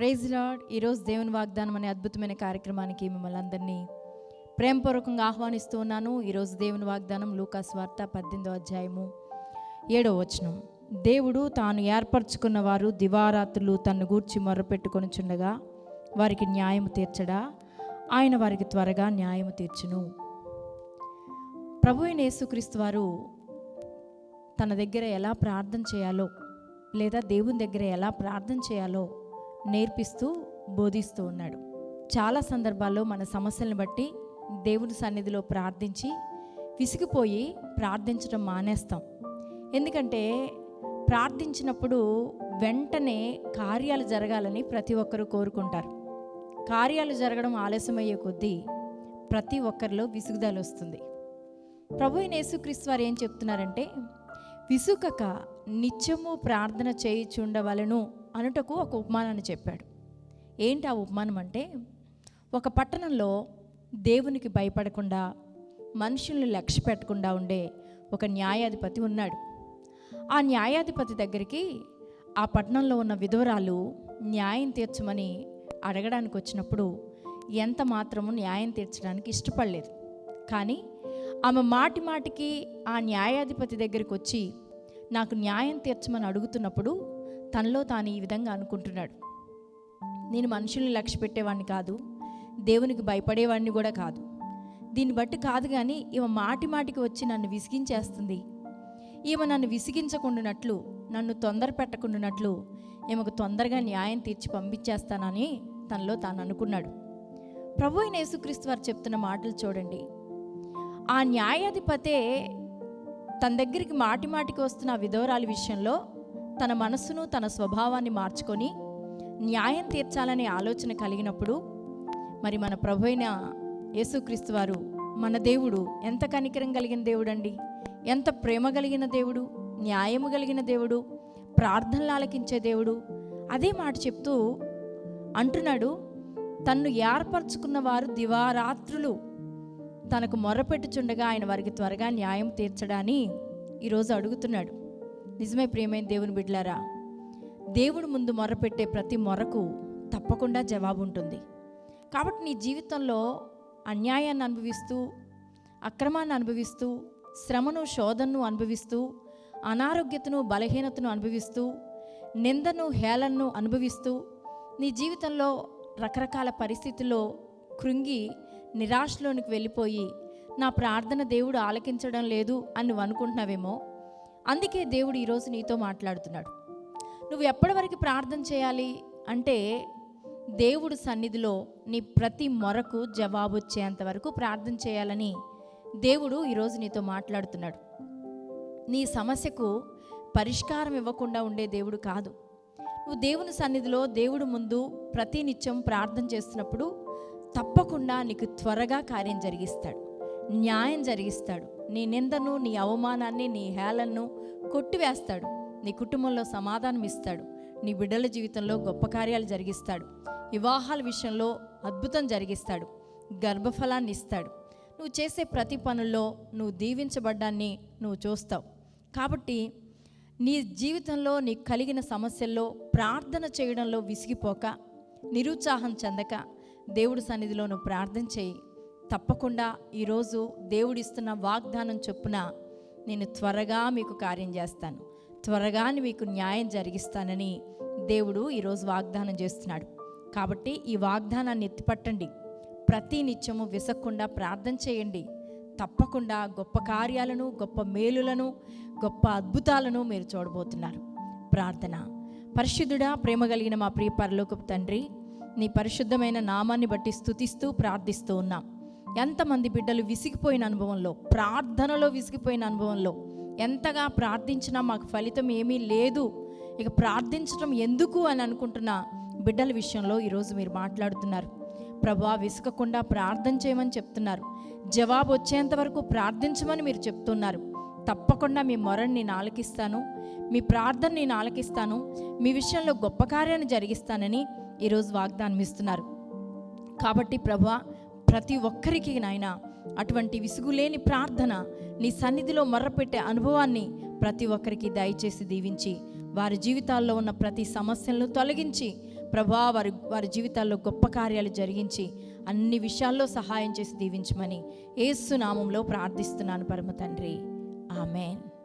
Praise lord ఈరోజు దేవుని వాగ్దానం అనే అద్భుతమైన కార్యక్రమానికి మిమ్మల్ని అందరినీ ప్రేమపూర్వకంగా ఆహ్వానిస్తూ ఉన్నాను. ఈరోజు దేవుని వాగ్దానం లూకాస్ వార్త పద్దెనిమిదో అధ్యాయము ఏడో వచనం. దేవుడు తాను ఏర్పరచుకున్న వారు దివారాత్రులు తన్ను గూర్చి మొర్రపెట్టుకొనుచుండగా వారికి న్యాయం తీర్చడా? ఆయన వారికి త్వరగా న్యాయము తీర్చును. ప్రభు అయిన యేసుక్రీస్తు వారు తన దగ్గర ఎలా ప్రార్థన చేయాలో లేదా దేవుని దగ్గర ఎలా ప్రార్థన చేయాలో నేర్పిస్తూ బోధిస్తూ ఉన్నాడు. చాలా సందర్భాల్లో మన సమస్యలను బట్టి దేవుని సన్నిధిలో ప్రార్థించి విసిగిపోయి ప్రార్థించడం మానేస్తాం. ఎందుకంటే ప్రార్థించినప్పుడు వెంటనే కార్యాలు జరగాలని ప్రతి ఒక్కరూ కోరుకుంటారు. కార్యాలు జరగడం ఆలస్యమయ్యే కొద్దీ ప్రతి ఒక్కరిలో విసుగుదల వస్తుంది. ప్రభు యేసుక్రీస్తు వారు ఏం చెప్తున్నారంటే విసుకక నిత్యము ప్రార్థన చేయుచుండవలను. అనుటకు ఒక ఉపమానాన్ని చెప్పాడు. ఏంటి ఆ ఉపమానం అంటే ఒక పట్టణంలో దేవునికి భయపడకుండా మనుషుల్ని లక్ష్య పెట్టకుండా ఉండే ఒక న్యాయాధిపతి ఉన్నాడు. ఆ న్యాయాధిపతి దగ్గరికి ఆ పట్టణంలో ఉన్న విధవరాలు న్యాయం తీర్చమని అడగడానికి వచ్చినప్పుడు ఎంత మాత్రము న్యాయం తీర్చడానికి ఇష్టపడలేదు. కానీ ఆమె మాటి మాటికి ఆ న్యాయాధిపతి దగ్గరికి వచ్చి నాకు న్యాయం తీర్చమని అడుగుతున్నప్పుడు తనలో తాను ఈ విధంగా అనుకుంటున్నాడు. నేను మనుషుల్ని లక్ష్య పెట్టేవాడిని కాదు దేవునికి భయపడేవాడిని కూడా కాదు. దీన్ని బట్టి కాదు కానీ ఈమె మాటి మాటికి వచ్చి నన్ను విసిగించేస్తుంది. ఈమె నన్ను విసిగించకుండానట్లు నన్ను తొందర పెట్టకుండానట్లు ఈమెకు తొందరగా న్యాయం తీర్చి పంపించేస్తానని తనలో తాను అనుకున్నాడు. ప్రభు అయిన యేసుక్రీస్తు వారు చెప్తున్న మాటలు చూడండి. ఆ న్యాయాధిపతే తన దగ్గరికి మాటి మాటికి వస్తున్న విధవరాలి విషయంలో తన మనస్సును తన స్వభావాన్ని మార్చుకొని న్యాయం తీర్చాలనే ఆలోచన కలిగినప్పుడు మరి మన ప్రభు అయిన యేసుక్రీస్తు వారు మన దేవుడు ఎంత కనికరం కలిగిన దేవుడు అండి ఎంత ప్రేమ కలిగిన దేవుడు న్యాయము కలిగిన దేవుడు ప్రార్థనలు ఆలకించే దేవుడు. అదే మాట చెప్తూ అంటున్నాడు తన్ను ఏర్పరచుకున్న వారు దివారాత్రులు. తనకు మొరపెట్టుచుండగా ఆయన వారికి త్వరగా న్యాయం తీర్చడాని ఈరోజు అడుగుతున్నాడు. నిజమే ప్రియమైన దేవుని బిడ్లారా దేవుడు ముందు మొరపెట్టే ప్రతి మొరకు తప్పకుండా జవాబు ఉంటుంది కాబట్టి నీ జీవితంలో అన్యాయాన్ని అనుభవిస్తూ అక్రమాన్ని అనుభవిస్తూ శ్రమను శోధనను అనుభవిస్తూ అనారోగ్యతను బలహీనతను అనుభవిస్తూ నిందను హేళనను అనుభవిస్తూ నీ జీవితంలో రకరకాల పరిస్థితుల్లో కృంగి నిరాశలోనికి వెళ్ళిపోయి నా ప్రార్థన దేవుడు ఆలకించడం లేదు అని నువ్వు అనుకుంటున్నావేమో అందుకే దేవుడు ఈరోజు నీతో మాట్లాడుతున్నాడు. నువ్వు ఎప్పటి వరకు ప్రార్థన చేయాలి అంటే దేవుడు సన్నిధిలో నీ ప్రతి మొరకు జవాబు వచ్చేంత వరకు ప్రార్థన చేయాలని దేవుడు ఈరోజు నీతో మాట్లాడుతున్నాడు. నీ సమస్యకు పరిష్కారం ఇవ్వకుండా ఉండే దేవుడు కాదు. నువ్వు దేవుని సన్నిధిలో దేవుడు ముందు ప్రతి నిత్యం ప్రార్థన చేస్తున్నప్పుడు తప్పకుండా నీకు త్వరగా కార్యం జరిగిస్తాడు. న్యాయం జరిగిస్తాడు. నీ నిందను నీ అవమానాన్ని నీ హేళనను కొట్టివేస్తాడు. నీ కుటుంబంలో సమాధానం ఇస్తాడు. నీ బిడ్డల జీవితంలో గొప్ప కార్యాలు జరిగిస్తాడు. వివాహాల విషయంలో అద్భుతం జరిగిస్తాడు. గర్భఫలాన్ని ఇస్తాడు. నువ్వు చేసే ప్రతి పనుల్లో నువ్వు దీవించబడ్డాన్ని నువ్వు చూస్తావు. కాబట్టి నీ జీవితంలో నీకు కలిగిన సమస్యల్లో ప్రార్థన చేయడంలో విసిగిపోక నిరుత్సాహం చెందక దేవుడి సన్నిధిలో నువ్వు ప్రార్థన చేయి. తప్పకుండా ఈరోజు దేవుడిస్తున్న వాగ్దానం చొప్పున నేను త్వరగా మీకు కార్యం చేస్తాను. త్వరగా మీకు న్యాయం జరిగిస్తానని దేవుడు ఈరోజు వాగ్దానం చేస్తున్నాడు. కాబట్టి ఈ వాగ్దానాన్ని ఎత్తిపట్టండి. ప్రతి నిత్యము విసక్కుండా ప్రార్థన చేయండి. తప్పకుండా గొప్ప కార్యాలను గొప్ప మేలులను గొప్ప అద్భుతాలను మీరు చూడబోతున్నారు. ప్రార్థన. పరిశుద్ధుడా ప్రేమ కలిగిన మా ప్రియ పరలోకపు తండ్రి నీ పరిశుద్ధమైన నామాన్ని బట్టి స్థుతిస్తూ ప్రార్థిస్తూ ఉన్నాం. ఎంతమంది బిడ్డలు విసిగిపోయిన అనుభవంలో ప్రార్థనలో విసిగిపోయిన అనుభవంలో ఎంతగా ప్రార్థించినా మాకు ఫలితం ఏమీ లేదు. ఇక ప్రార్థించడం ఎందుకు అని అనుకుంటున్న బిడ్డల విషయంలో ఈరోజు మీరు మాట్లాడుతున్నారు. ప్రభా విసుకకుండా ప్రార్థన చేయమని చెప్తున్నారు. జవాబు వచ్చేంత వరకు ప్రార్థించమని మీరు చెప్తున్నారు. తప్పకుండా మీ మొరని నేను ఆలకిస్తాను మీ ప్రార్థన నేను ఆలకిస్తాను మీ విషయంలో గొప్ప కార్యాన్ని జరిగిస్తానని ఈరోజు వాగ్దానం ఇస్తున్నారు కాబట్టి ప్రభా ప్రతి ఒక్కరికి నాయన అటువంటి విసుగులేని ప్రార్థన నీ సన్నిధిలో మర్రపెట్టే అనుభవాన్ని ప్రతి ఒక్కరికి దయచేసి దీవించి వారి జీవితాల్లో ఉన్న ప్రతి సమస్యలను తొలగించి ప్రభా వారి వారి జీవితాల్లో గొప్ప కార్యాలు జరిగించి అన్ని విషయాల్లో సహాయం చేసి దీవించమని ఏసునామంలో ప్రార్థిస్తున్నాను పరమ తండ్రి. ఆమెన్.